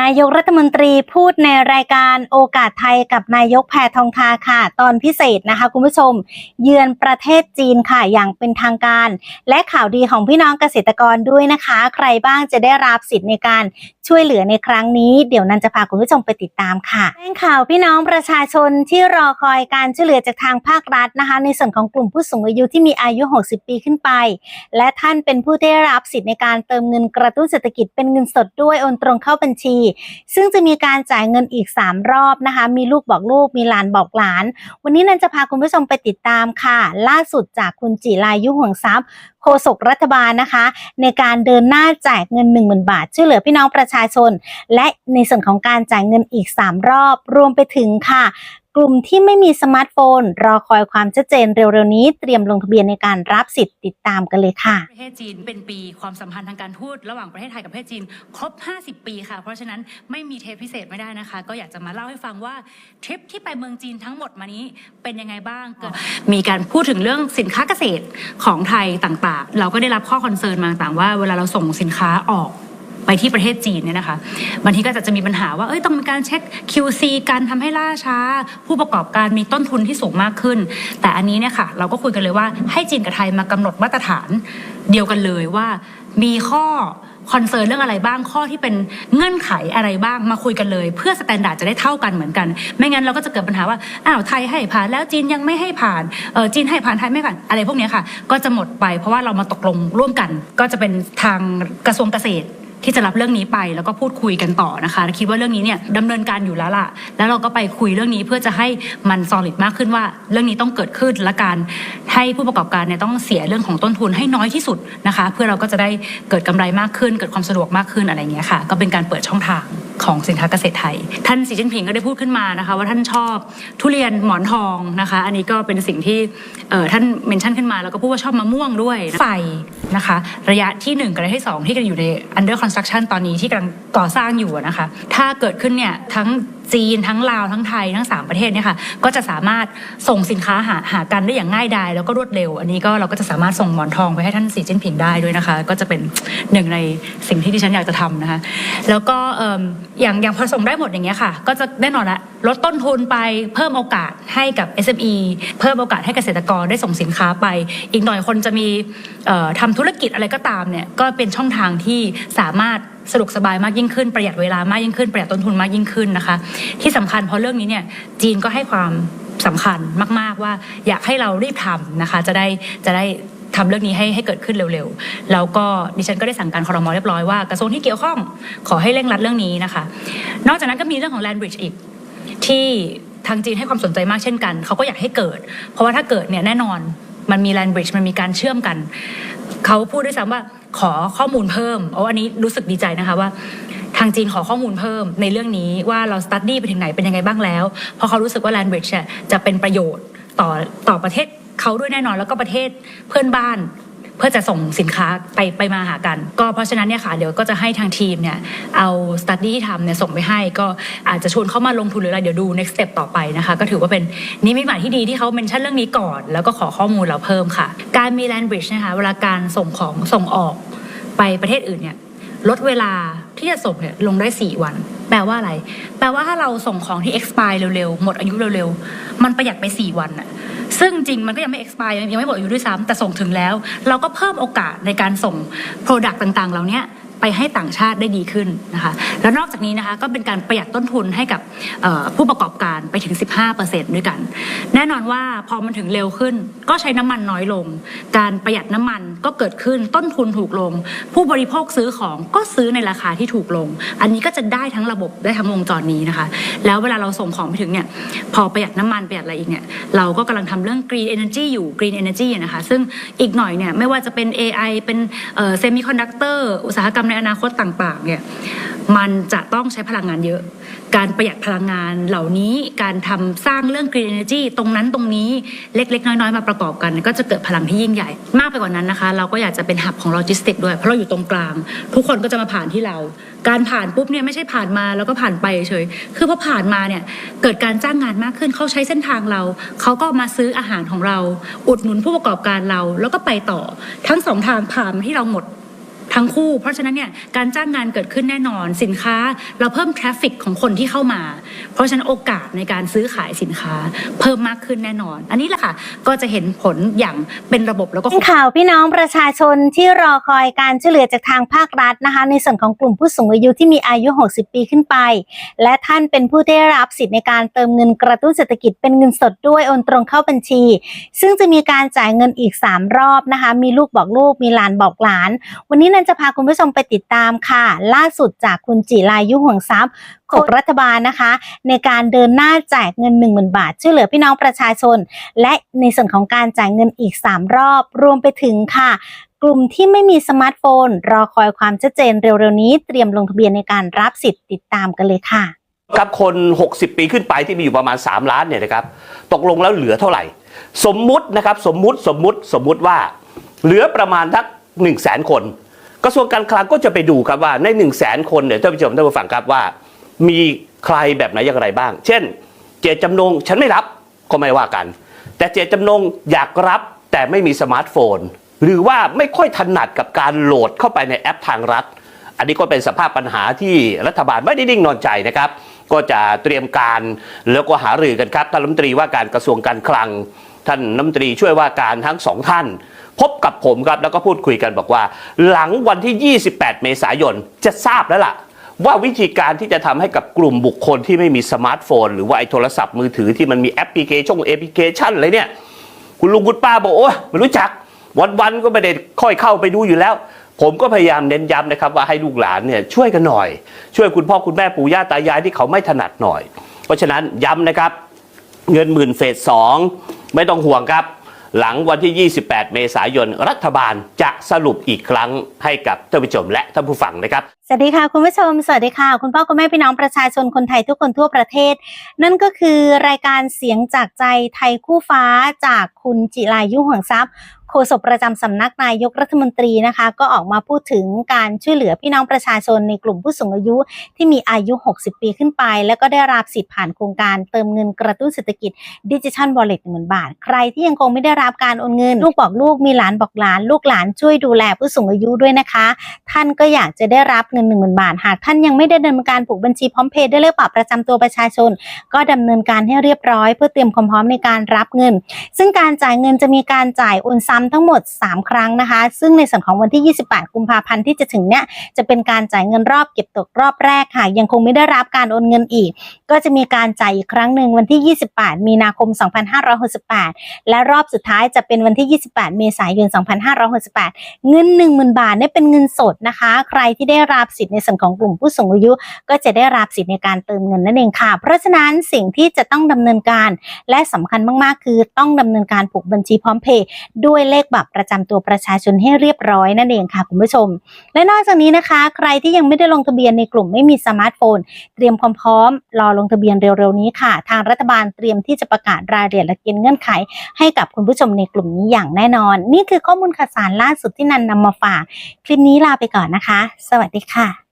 นายกรัฐมนตรีพูดในรายการโอกาสไทยกับนายกแพทองทาค่ะ ตอนพิเศษนะคะคุณผู้ชม เยือนประเทศจีนค่ะอย่างเป็นทางการ และข่าวดีของพี่น้องเกษตรกรด้วยนะคะ ใครบ้างจะได้รับสิทธิ์ในการ ช่วยเหลือในครั้งนี้เดี๋ยวนันจะพาคุณผู้ชมไปติดตามค่ะแจ้งข่าวพี่น้องประชาชนที่รอคอยการช่วยเหลือจากทางภาครัฐนะคะ ในส่วนของกลุ่มผู้สูงอายุที่มีอายุ 60 ปีขึ้นไป และท่านเป็นผู้ได้รับสิทธิ์ในการเติมเงินกระตุ้นเศรษฐกิจเป็นเงินสดด้วยโอนตรงเข้าบัญชี ซึ่งจะมีการจ่ายเงินอีก 3 รอบนะคะ มีลูกบอกลูกมีหลานบอกหลาน วันนี้นันจะพาคุณผู้ชมไปติดตามค่ะ ล่าสุดจากคุณจิรายุห่วงทรัพย์โฆษกรัฐบาลนะคะ ในการเดินหน้าแจกเงิน 1 0,000 บาท ช่วยเหลือพี่น้องประชาชน และในส่วนของการจ่ายเงินอีก 3 รอบ รวมไปถึงค่ะ ลุ่มที่ไม่มีสมาร์ทโฟน รอคอยความชัดเจนเร็วๆนี้ เตรียมลงทะเบียนในการรับสิทธิ์ติดตามกันเลยค่ะ ประเทศจีนเป็นปีความสัมพันธ์ทางการทูตระหว่างประเทศไทยกับประเทศจีน ครบ 50 ปีค่ะ เพราะฉะนั้นไม่มีเทปพิเศษไม่ได้นะคะ ก็อยากจะมาเล่าให้ฟังว่าทริปที่ไปเมืองจีนทั้งหมดมานี้เป็นยังไงบ้างเกิดมีการพูดถึงเรื่องสินค้าเกษตรของไทยต่างๆ เราก็ได้รับข้อคอนเซิร์นมาต่างๆว่าเวลาเราส่งสินค้าออก ไปที่ประเทศจีนเนี่ยนะคะบางทีก็จะจะมีปัญหาว่าเอ้ยต้องมีการเช็ค QC การทำให้ล่าช้า ผู้ประกอบการมีต้นทุนที่สูงมากขึ้น แต่อันนี้เนี่ยค่ะเราก็คุยกันเลยว่าให้จีนกับไทยมากำหนดมาตรฐานเดียวกันเลยว่ามีข้อคอนเซิร์นเรื่องอะไรบ้างข้อที่เป็นเงื่อนไขอะไรบ้างมาคุยกันเลย เพื่อสแตนดาร์ดจะได้เท่ากันเหมือนกัน ไม่งั้นเราก็จะเกิดปัญหาว่าอ้าวไทยให้ผ่านแล้วจีนยังไม่ให้ผ่านเออจีนให้ผ่านไทยไม่ผ่านอะไรพวกนี้ค่ะ ก็จะหมดไปเพราะว่าเรามาตกลงร่วมกัน ก็จะเป็นทางกระทรวงเกษตร ที่จะรับเรื่องนี้ไปแล้วก็พูดคุยกันต่อนะคะคิดว่าเรื่องนี้เนี่ยดำเนินการอยู่แล้วล่ะ แล้วเราก็ไปคุยเรื่องนี้เพื่อจะให้มันซอลิดมากขึ้นว่า เรื่องนี้ต้องเกิดขึ้นและการให้ผู้ประกอบการเนี่ยต้องเสียเรื่องของต้นทุนให้น้อยที่สุดนะคะ เพื่อเราก็จะได้เกิดกำไรมากขึ้น เกิดความสะดวกมากขึ้นอะไรเงี้ยค่ะ ก็เป็นการเปิดช่องทาง ของสินค้าเกษตรไทย ท่านสีจิ้นผิงก็ได้พูดขึ้นมานะคะ ว่าท่านชอบทุเรียนหมอนทองนะคะ อันนี้ก็เป็นสิ่งที่ท่านเมนชั่นขึ้นมาแล้วก็พูดว่าชอบมะม่วงด้วยไฟนะคะ ระยะที่หนึ่งกับระยะที่สองที่กำลังอยู่ใน under construction ตอนนี้ที่กำลังก่อสร้างอยู่นะคะ ถ้าเกิดขึ้นเนี่ยทั้ง จีนทั้งลาวทั้งไทยทั้งสามประเทศเนี่ยค่ะก็จะสามารถส่งสินค้าหาหากันได้อย่างง่ายดายแล้วก็รวดเร็ว อันนี้ก็เราก็จะสามารถส่งหมอนทองไปให้ท่านสีจิ้นผิงได้ด้วยนะคะ ก็จะเป็นหนึ่งในสิ่งที่ดิฉันอยากจะทำนะคะแล้วก็อย่างอย่างพอส่งได้หมดอย่างเงี้ยค่ะ ก็จะแน่นอนละลดต้นทุนไปเพิ่มโอกาสให้กับ SME เพิ่มโอกาสให้เกษตรกรได้ส่งสินค้าไป อีกหน่อยคนจะมีเอ่อทำธุรกิจอะไรก็ตามเนี่ยก็เป็นช่องทางที่สามารถ สะดวกสบายมากยิ่งขึ้นประหยัดเวลามากยิ่งขึ้นประหยัดต้นทุนมากยิ่งขึ้นนะคะ ที่สำคัญเพราะเรื่องนี้เนี่ยจีนก็ให้ความสำคัญมาก ๆว่าอยากให้เรารีบทำนะคะ จะได้จะได้ทำเรื่องนี้ให้ให้เกิดขึ้นเร็วๆ แล้วก็ดิฉันก็ได้สั่งการคอรมอเรียบร้อยว่ากระทรวงที่เกี่ยวข้องขอให้เร่งรัดเรื่องนี้นะคะ นอกจากนั้นก็มีเรื่องของ land bridge อีกที่ทางจีนให้ความสนใจมากเช่นกัน เขาก็อยากให้เกิด เพราะว่าถ้าเกิดเนี่ยแน่นอนมันมี land bridge มันมีการเชื่อมกัน เขาพูดด้วยซ้ำว่า ขอข้อมูลเพิ่มโอ้อันนี้รู้สึกดีใจนะคะว่า ทางจีนขอข้อมูลเพิ่มในเรื่องนี้ว่าเราสตัดดี้ไปถึงไหนเป็นยังไงบ้างแล้ว เพราะเขารู้สึกว่า land bridge เนี่ยจะเป็นประโยชน์ต่อต่อประเทศเขาด้วยแน่นอนแล้วก็ประเทศเพื่อนบ้าน เพื่อจะส่งสินค้าไปไปมาหากัน ก็เพราะฉะนั้นเนี่ยค่ะเดี๋ยวก็จะให้ทางทีมเนี่ยเอาสตัดดี้ที่ทำเนี่ยส่งไปให้ ก็อาจจะชวนเข้ามาลงทุนหรืออะไรเดี๋ยวดู next step ต่อไปนะคะ ก็ถือว่าเป็นนิมิตหมายที่ดีที่เขาเมนชั่นเรื่องนี้ก่อน แล้วก็ขอข้อมูลเราเพิ่มค่ะ การมี land bridge นะคะเวลาการส่งของส่งออกไปประเทศอื่นเนี่ยลดเวลาที่จะส่งเนี่ยลงได้ 4 วัน แปลว่าอะไร แปลว่าถ้าเราส่งของที่ expire เร็วๆ หมดอายุเร็วๆ มันประหยัดไป 4 วันอะซึ่งจริงมันก็ยังไม่ expire ยังไม่หมดอายุด้วยซ้ำแต่ส่งถึงแล้ว เราก็เพิ่มโอกาสในการส่ง product ต่างๆ เหล่านี้ ไปให้ต่างชาติได้ดีขึ้นนะคะแล้วนอกจากนี้นะคะก็เป็นการประหยัดต้นทุนให้กับผู้ประกอบการไปถึง 15%ด้วยกัน แน่นอนว่าพอมันถึงเร็วขึ้น ก็ใช้น้ำมันน้อยลง การประหยัดน้ำมันก็เกิดขึ้นต้นทุนถูกลง ผู้บริโภคซื้อของก็ซื้อในราคาที่ถูกลง อันนี้ก็จะได้ทั้งระบบได้ทั้งวงจรนี้นะคะ แล้วเวลาเราส่งของไปถึงเนี่ยพอประหยัดน้ำมันประหยัดอะไรอีกเนี่ยเราก็กำลังทำเรื่อง green energy อยู่ green energy นะคะซึ่งอีกหน่อยเนี่ยไม่ว่าจะเป็น AI เป็นเซมิคอนดักเตอร์อุตสาหกรรมในอนาคตต่างๆเนี่ยมันจะต้องใช้พลังงานเยอะ การประหยัดพลังงานเหล่านี้การทำสร้างเรื่อง green energy ตรงนั้นตรงนี้เล็กๆ น้อยๆ มาประกอบกัน ก็จะเกิดพลังที่ยิ่งใหญ่ มากไปกว่านั้นนะคะ เราก็อยากจะเป็นหับของโลจิสติกด้วย เพราะเราอยู่ตรงกลาง ทุกคนก็จะมาผ่านที่เรา การผ่านปุ๊บเนี่ยไม่ใช่ผ่านมาแล้วก็ผ่านไปเฉยคือพอผ่านมาเนี่ยเกิดการจ้างงานมากขึ้นเขาใช้เส้นทางเรา เขาก็มาซื้ออาหารของเรา อุดหนุนผู้ประกอบการเราแล้วก็ไปต่อ ทั้งสองทางผ่านที่เราหมด ทั้งคู่ เพราะฉะนั้นเนี่ยการจ้างงานเกิดขึ้นแน่นอนสินค้า เราเพิ่มทราฟฟิกของคนที่เข้ามา เพราะฉะนั้นโอกาสในการซื้อขายสินค้า เพิ่มมากขึ้นแน่นอน อันนี้แหละค่ะก็จะเห็นผลอย่างเป็นระบบแล้วก็ข่าวพี่น้องประชาชนที่รอคอยการช่วยเหลือจากทางภาครัฐนะคะ ในส่วนของกลุ่มผู้สูงอายุที่มีอายุ 60 ปีขึ้นไป และท่านเป็นผู้ได้รับสิทธิ์ในการเติมเงินกระตุ้นเศรษฐกิจเป็นเงินสดด้วยโอนตรงเข้าบัญชี ซึ่งจะมีการจ่ายเงินอีก 3 รอบนะคะ มีลูกบอกลูกมีหลานบอกหลาน วันนี้นันจะพาคุณผู้ชมไปติดตามค่ะ ล่าสุดจากคุณจิรายุห่วงทรัพย์ของรัฐบาลนะคะ ในการเดินหน้าแจกเงิน 1 0,000 บาท ช่วยเหลือพี่น้องประชาชน และในส่วนของการจ่ายเงินอีก 3 รอบ รวมไปถึงค่ะกลุ่มที่ไม่มีสมาร์ทโฟน รอคอยความชัดเจนเร็วๆนี้ เตรียมลงทะเบียนในการรับสิทธิ์ติดตามกันเลยค่ะครับคน 60 ปีขึ้นไปที่มีอยู่ประมาณ 3 ล้านเนี่ยนะครับ ตกลงแล้วเหลือเท่าไหร่ สมมุตินะครับ สมมุติสมมุติสมมุติว่า เหลือประมาณทัก1 0 0 0 0แสนคน กระทรวงการคลังก็จะไปดูครับว่าใน1 0 0 0 0แสนคนเนี่ยท่านผู้ชมท่านผู้ฟังครับว่า มีใครแบบไหนอย่างไรบ้าง เช่น เจตจำนงฉันไม่รับก็ไม่ว่ากัน แต่เจตจำนงอยากรับแต่ไม่มีสมาร์ทโฟน หรือว่าไม่ค่อยถนัดกับการโหลดเข้าไปในแอปทางรัฐ อันนี้ก็เป็นสภาพปัญหาที่รัฐบาลไม่ได้นิ่งนอนใจนะครับ ก็จะเตรียมการแล้วก็หารือกันครับท่านรัฐมนตรีว่าการกระทรวงการคลัง ท่านรัฐมนตรีช่วยว่าการทั้งสองท่าน พบกับผมครับแล้วก็พูดคุยกันบอกว่า หลังวันที่ 28 เมษายนจะทราบแล้วล่ะว่าวิธีการที่จะทำให้กับกลุ่มบุคคลที่ไม่มีสมาร์ทโฟน หรือว่าไอ้โทรศัพท์มือถือที่มันมีแอปพลิเคชันแอปพลิเคชันอะไรเนี่ย คุณลุงคุณป้าบอกโอ้ไม่รู้จัก วันๆก็ไม่ได้ค่อยเข้าไปดูอยู่แล้ว ผมก็พยายามเน้นย้ำนะครับว่าให้ลูกหลานเนี่ยช่วยกันหน่อย ช่วยคุณพ่อคุณแม่ปู่ย่าตายายที่เขาไม่ถนัดหน่อย เพราะฉะนั้นย้ำนะครับ เงินหมื่นเฟสสอง ไม่ต้องห่วงครับ หลังวันที่ 28 เมษายน รัฐบาลจะสรุปอีกครั้งให้กับท่านผู้ชมและท่านผู้ฟังนะครับ สวัสดีค่ะคุณผู้ชม สวัสดีค่ะ คุณพ่อคุณแม่พี่น้องประชาชนคนไทยทุกคนทั่วประเทศ นั่นก็คือรายการเสียงจากใจไทยคู่ฟ้าจากคุณจิรายุห่วงทรัพย์ โฆษกประจำสำนักนายกรัฐมนตรีนะคะ ก็ออกมาพูดถึงการช่วยเหลือพี่น้องประชาชนในกลุ่มผู้สูงอายุ ที่มีอายุ 60 ปีขึ้นไป แล้วก็ได้รับสิทธิ์ผ่านโครงการเติมเงินกระตุ้นเศรษฐกิจดิจิทัลวอลเลตหมื่นบาท ใครที่ยังคงไม่ได้รับการโอนเงิน ลูกบอกลูกมีหลานบอกหลาน ลูกหลานช่วยดูแลผู้สูงอายุด้วยนะคะ ท่านก็อยากจะได้รับเงิน1 0,000 บาท หากท่านยังไม่ได้ดำเนินการผูกบัญชีพร้อมเพย์ด้วยเลขบัตรประจำตัวประชาชน ก็ดำเนินการให้เรียบร้อย เพื่อเตรียมความพร้อมในการรับเงิน ซึ่งการจ่ายเงินจะมีการจ่ายโอนซ้ำทั้งหมด 3 ครั้งนะคะ ซึ่งในส่วนของวันที่ 28 กุมภาพันธ์ที่จะถึงเนี่ยจะเป็นการจ่ายเงินรอบเก็บตกรอบแรกค่ะ ยังคงไม่ได้รับการโอนเงินอีก ก็จะมีการจ่ายอีกครั้งหนึ่งวันที่ 28 มีนาคม 2568 และรอบสุดท้ายจะเป็นวันที่ 28 เมษายน 2568 เงิน 10,000 บาทเนี่ยเป็นเงินสดนะคะ ใครที่ได้รับสิทธิ์ในส่วนของกลุ่มผู้สูงอายุ ก็จะได้รับสิทธิ์ในการเติมเงินนั่นเองค่ะ เพราะฉะนั้นสิ่งที่จะต้องดำเนินการ และสำคัญมากๆ คือต้องดำเนินการผูกบัญชีพร้อมเพย์ด้วยเลขบัตรประจำตัวประชาชนให้เรียบร้อยนั่นเองค่ะคุณผู้ชม และนอกจากนี้นะคะ ใครที่ยังไม่ได้ลงทะเบียนในกลุ่มไม่มีสมาร์ทโฟน เตรียมความพร้อมรอลงทะเบียนเร็วๆนี้ค่ะ ทางรัฐบาลเตรียมที่จะประกาศรายละเอียดและเกณฑ์เงื่อนไข ให้กับคุณผู้ชมในกลุ่มนี้อย่างแน่นอน นี่คือข้อมูลข่าวสารล่าสุดที่นันนำมาฝาก คลิปนี้ลาไปก่อนนะคะ สวัสดีค่ะ